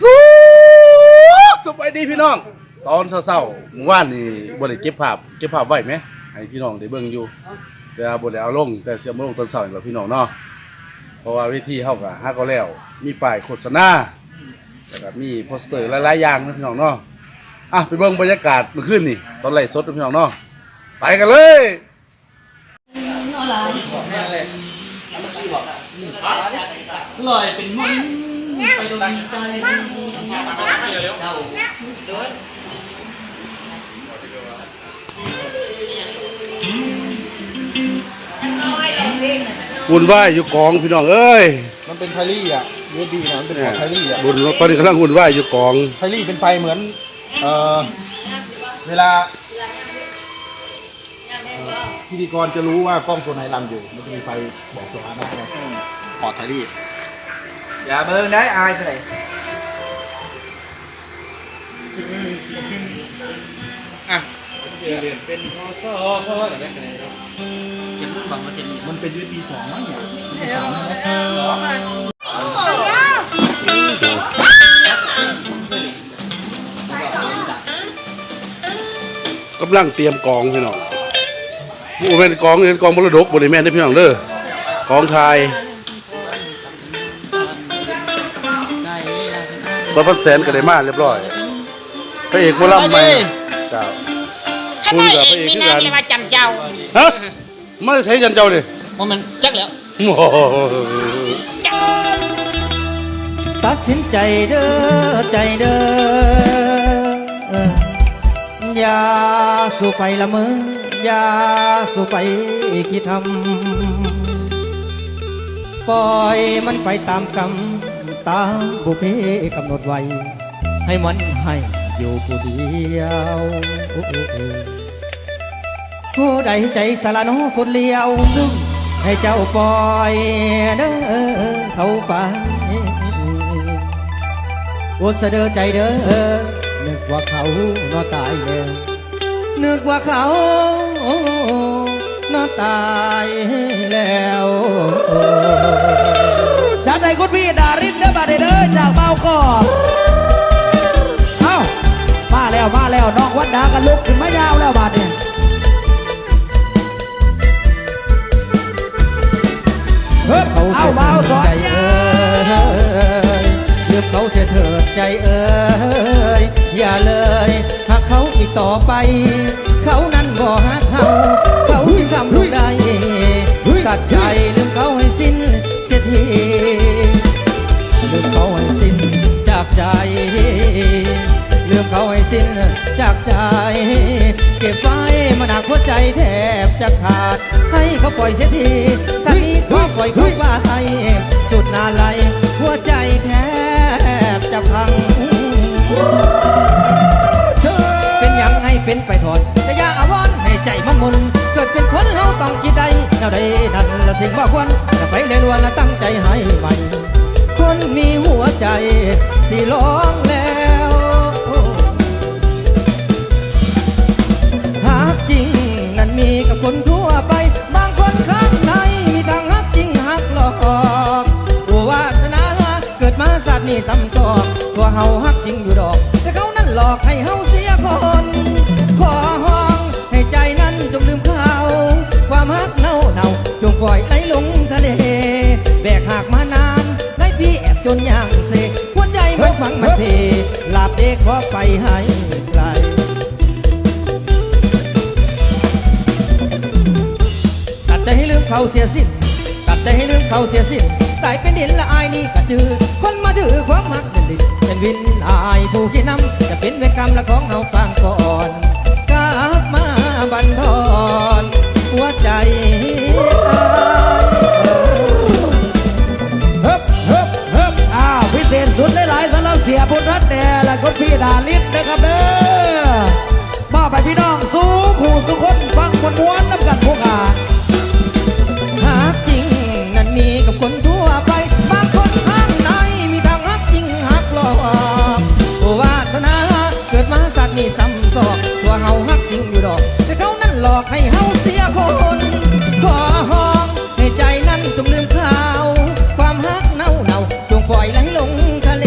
สู้สบายดีพี่น้อง ตอนเช้าๆเมื่อวานนี่บ่ได้เก็บภาพเก็บภาพไว้ไหมให้พี่น้องได้เบิ่งอยู่ แต่ว่าบ่ได้เอาลงแต่เสียมาลงตอนเช้านี่แหละพี่น้องเนาะเพราะว่าเวทีเฮาก็หาก็แล้ว มีป้ายโฆษณาแล้วก็มีโปสเตอร์หลายๆอย่างนะพี่น้องเนาะอะไปเบิ่งบรรยากาศเมื่อคืนนี่ตอนไลฟ์สดนะพี่น้องเนาะไปกันเลยลอยเป็นมุน ไปโดนใจเจ้าบุญไหว้อยู่กองพี่น้องเอ้ย มันเป็นไทลี่อะเวดีนะมันเป็นของไทลี่อะบุญตอนนี้กำลังบุญไหว้อยู่กองไทลี่เป็นไฟเหมือน เอ่อ เวลาเอ่อพิธีกรจะรู้ว่ากล้องตัวไหนรันอยู่ มันจะมีไฟบอกสถานะไงพอร์ตไทลี่ อย่าเบิ่งได้อายเท่าไหร่อะเรียนเป็นพอสอพออะไรแบบนี้เขียนรุ่นบังมาเซ็นมันเป็นยูดีสองมั้งเนี่ยยูดีสามไหมกำลังเตรียมกองพี่น้องโอ้แม่นกองนี่กองมรดกบ่ได้แม่นเด้อพี่น้องเด้อกองไทย สองพันแสนก็ได้มาเรียบร้อยพระเอกหมอลำใหม่เจ้าข้างในเองมีน้ำเลยว่าจำเจ้าฮะมาใช้ยันเจ้าดิว่ามันจักแล้วโอ้โหตัดสินใจเด้อใจเด้อเอออย่าสู่ไปละเมออย่าสู่ไปคิดทำปล่อยมันไปตามกรรม ตามบุพเพกำหนดไว้ ให้มันให้อยู่ผู้เดียวผู้ใดใจสารโนคนเลี้ยวให้เจ้าปล่อยเด้อเขาไปอดเสดอใจเด้อนึกว่าเขานอตายแล้วนึกว่าเขานอตายแล้วจัดให้คุณพี่ จากเบาก่อนเอ้ามาแล้วมาแล้วน้องวันดากันลุกขึ้นมายาวแล้วบาดเนี่ยเขาเสียเบาสอใจเอ้ยเลือกเขาเสียเถิดใจเอ้ยอย่าเลยหากเขาอีกต่อไป เขานั้นบ่ฮักเขา เก็บไว้มาหนักหัวใจแทบจะขาด ให้เขาปล่อยเสียทีสักนี้ขอปล่อยเขาไปสุดนาไลหัวใจแทบจะพังเป็นยังให้เป็นไปถอนจะอยาอาวรณ์ให้ใจมันมุนเกิดเป็นคนเฮาต้องคิดใดแนวใดนั่นละสิ่งบ่ควรจะไปเรียนวนละตั้งใจให้ใหม่คนมีหัวใจสิร้องแล้วาฮักจริงอยู่ดอก แต่เขานั้นหลอกให้เฮาเสียคน ขอห้องให้ใจนั้นจงลืมเขาความฮักเน่าเน่าจงปล่อยไหลลงทะเล แบกหากมานานไล่พี่แอบจนย่างเสกหัวใจมันฟังมันเพลาบเด็กขอไปให้ไกลตัดใจให้ลืมเขาเสียสิ้นตัดใจให้ลืมเขาเสียสิ้น ตายเป็นดินละอายนี่กระจือคนมาถือความหักเป็นดินเป็นวินอายผู้ขี้นำจะเป็นเวรกรรมละของเฮาต่างก่อนกลับมาบันทอนหัวใจอายเฮิบเฮิบเฮิบอ้าวพิเศษสุดหลายๆสำหรับเสียบุญรัตน์แด่และคุณพี่ดาริน หลอกให้เฮาเสียคน ขอห้องในใจนั้นจงลืมเขาความฮักเน่าเน่าจงปล่อยไหลลงทะเล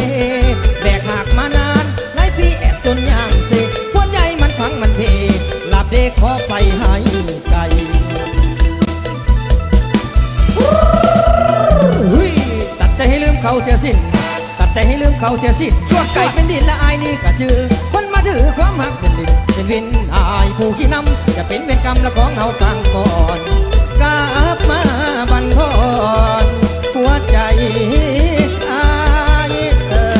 แบกหากมานานหลายปีแอบจนย่างเสกหัวใจมันฟังมันเทหลับเด็กขอไปหายไกลตัดใจให้ลืมเขาเสียสิ้นตัดใจให้ลืมเขาเสียสิ้นชั่วไก่เป็นดินและอายนี่ก็จือคนมาถือความฮักเป็นดินเป็นวินา ผู้ขี้นำจะเป็นเวรกรรมและของเฮาต่างก่อนกลับมาบันทอนหัวใจอายเออ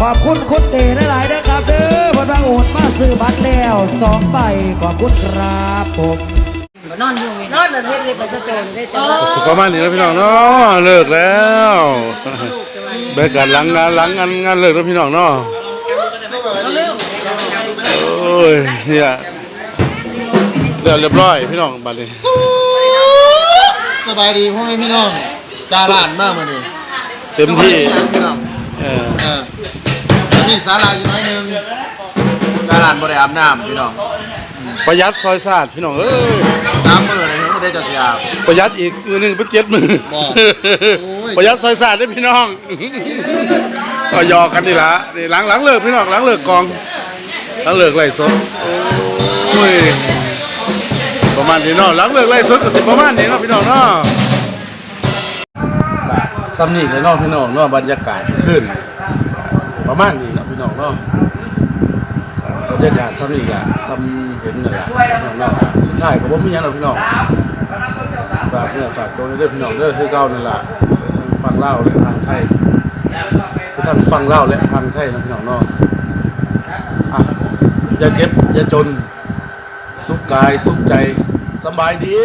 ขอบคุณคุณเตหลายๆนะครับเด้อเพนว่าโอนมาซื้อบัตรแล้วสองใบขอบคุณครับผม นอนเลยเฮ็ดเลยไปสะโจนได้จ้ะสุประมาณนี้นะพี่น้องเนาะเลิกแล้วเบิกกันหลังงานหลังงานงานเลิกแล้วพี่น้องเนาะโอ้ยเนี่ยเรียบเรียบร้อยพี่น้องบัดนี้สบายดีพ่อแม่พี่น้องจาลานมากมาดิเต็มที่พี่น้องเออเออแล้วมีสาลาอยู่น้อยหนึงจาลานบ่ได้อาบน้ำพี่น้อง ประหยัดซอยซาดพี่น้องเอ้ยสามมื้อเลยไม่ได้จะเสียอาบประหยัดอีกมือหนึ่งเป็นเจ็ดมือบอกโอ้ยประหยัดซอยซาดด้วยพี่น้องก็หยอกกันนี่ละนี่หลังหลังเลิกพี่น้องหลังเลิกกองหลังเลิกไล่สดโอ้ยประมาณนี้เนาะหลังเลิกไล่สดก็สิประมาณนี้เนาะพี่น้องเนาะซ้ำนี่เลยเนาะพี่น้องเนาะบรรยากาศขึ้น ประมาณนี้เนาะพี่น้องเนาะบ รยากาศซ้ำนี่แหละซ้ำเห็นนั่นแหละพี่น้องเนาะสุดท้ายก็บ่มีหยังหรอกพี่น้องฝากเนี่ยฝากตัวนี้ด้วยพี่น้องเด้อคือเก่านั่นล่ะฟังเล่าและพังไทยทั้งฟังเล่าและพังไทยนะพี่น้องเนาะอะอย่าเก็บอย่าจน สุขกายสุขใจสบายดี